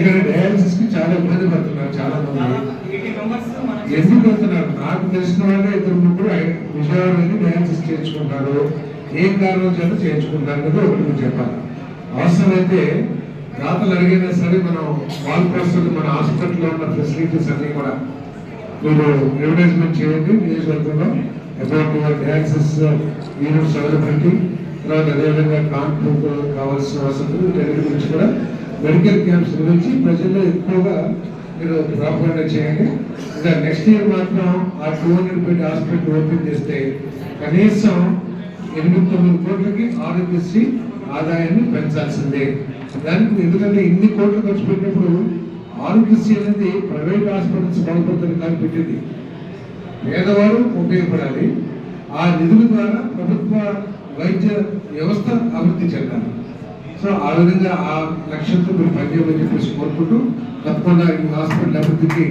ఎందుకంటే డయాలసిస్కి చాలా ఇబ్బంది పడుతున్నారు చాలా మంది. ఎందుకు వెళ్తున్నారు నాకు తెలిసిన వాళ్ళే ఇద్దరు ముగ్గురు విజయవాడ వెళ్ళి డయాలసిస్ చేయించుకుంటారు. ఏం కారణం చేత చేయించుకుంటారు అనేది ఒకటి చెప్పాలి. అవసరమైతే దాతలు అడిగినా సరే మనం వాల్ పోస్టులు మన హాస్పిటల్లో ఉన్న ఫెసిలిటీస్ అన్నీ కూడా మీరు అడ్వర్టైజ్మెంట్ చేయండి. నియోజకవర్గంలో అకౌంట్ డయాలసిస్ యూనిట్స్ అవైలబిలిటీ తర్వాత అదేవిధంగా కాన్పూర్ కావాల్సిన వసతులు వీటి గురించి కూడా మెడికల్ క్యాంప్స్ గురించి ప్రజల్లో ఎక్కువగా మీరు ప్రాపర్గా చేయండి. ఇంకా నెక్స్ట్ ఇయర్ మాత్రం ఆ two hundred bed hospital open చేస్తే కనీసం ఎనిమిది తొమ్మిది కోట్లకి ఆరోగ్యశ్రీ ఆదాయాన్ని పెంచాల్సిందే. దానికి ఎందుకంటే ఇన్ని కోట్లు ఖర్చు పెట్టినప్పుడు ఆరోగ్యశ్రీ అనేది ప్రైవేట్ హాస్పిటల్స్ బాగుపడుతుంది కానీ పెట్టింది. పేదవారు ఉపయోగపడాలి. ఆ నిధుల ద్వారా ప్రభుత్వ వైద్య వ్యవస్థ అభివృద్ధి చెందాలి. సో ఆ విధంగా ఆ లక్ష్యంతో మీరు పనిచేయమని చెప్పేసి కోరుకుంటూ తప్పకుండా ఈ హాస్పిటల్ అభివృద్ధికి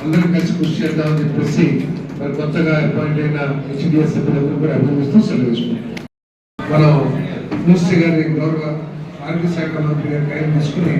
అందరం కలిసి కృషి చేద్దామని చెప్పేసి మరి కొత్తగా అపాయింట్ అయిన హెచ్డిఎస్ సభ్యులందరూ కూడా అభినందిస్తూ సెలవు మనం మూర్తి గారి గౌరవ ఆరోగ్య శాఖ మంత్రి గారి టైం తీసుకుని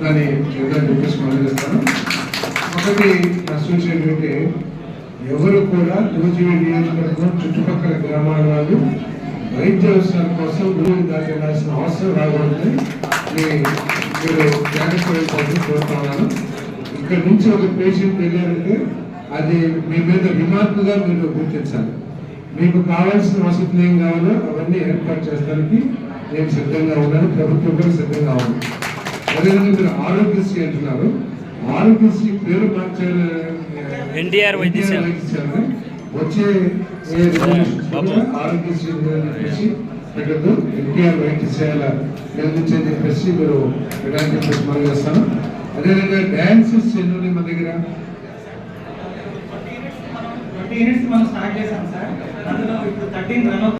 దాన్ని చేద్దామని చెప్పేసి మొదలుస్తాను ఒకటి నా సూచన ఏంటంటే ఎవరు కూడా యువజీవి నియోజకవర్గం చుట్టుపక్కల గ్రామాల వాళ్ళు వైద్య అవసరాల కోసం దాటి వెళ్ళాల్సిన అవసరం రాకూడదని మీరు జాగ్రత్త వహించాలని కోరుతున్నాను ఇక్కడ నుంచి ఒక పేషెంట్ వెళ్ళారంటే అది మీ మీద రిమార్క్గా మీరు గుర్తించాలి. మీకు కావాల్సిన వసతులు ఏం కావాలో అవన్నీ ఏర్పాటు చేస్తానికి నేను సిద్ధంగా ఉన్నాను. ప్రభుత్వం కూడా సిద్ధంగా ఉంది. అదేవిధంగా మీరు ఆరోగ్యశ్రీ అంటున్నారు. ఆరోగ్యశ్రీ పేరు మార్చారు. ఎన్టీఆర్ వైద్యశాల. వచ్చే ఆరోగ్యశ్రీ చెప్పేసి పెట్టద్దు ఎన్టీఆర్ వైద్యశాల నిర్మించని చెప్పేసి మీరు పెట్టాలని చెప్పేసి మనం చేస్తాను. అదేవిధంగా డాన్సెస్ ఎన్ని ఉన్నాయి మన దగ్గర. ట్వంటీ యూనిట్స్ మనం స్టార్ట్ చేసాం సార్. అందులో ఇప్పుడు థర్టీన్ రన్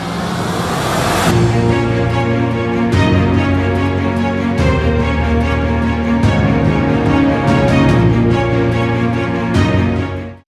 Thank you.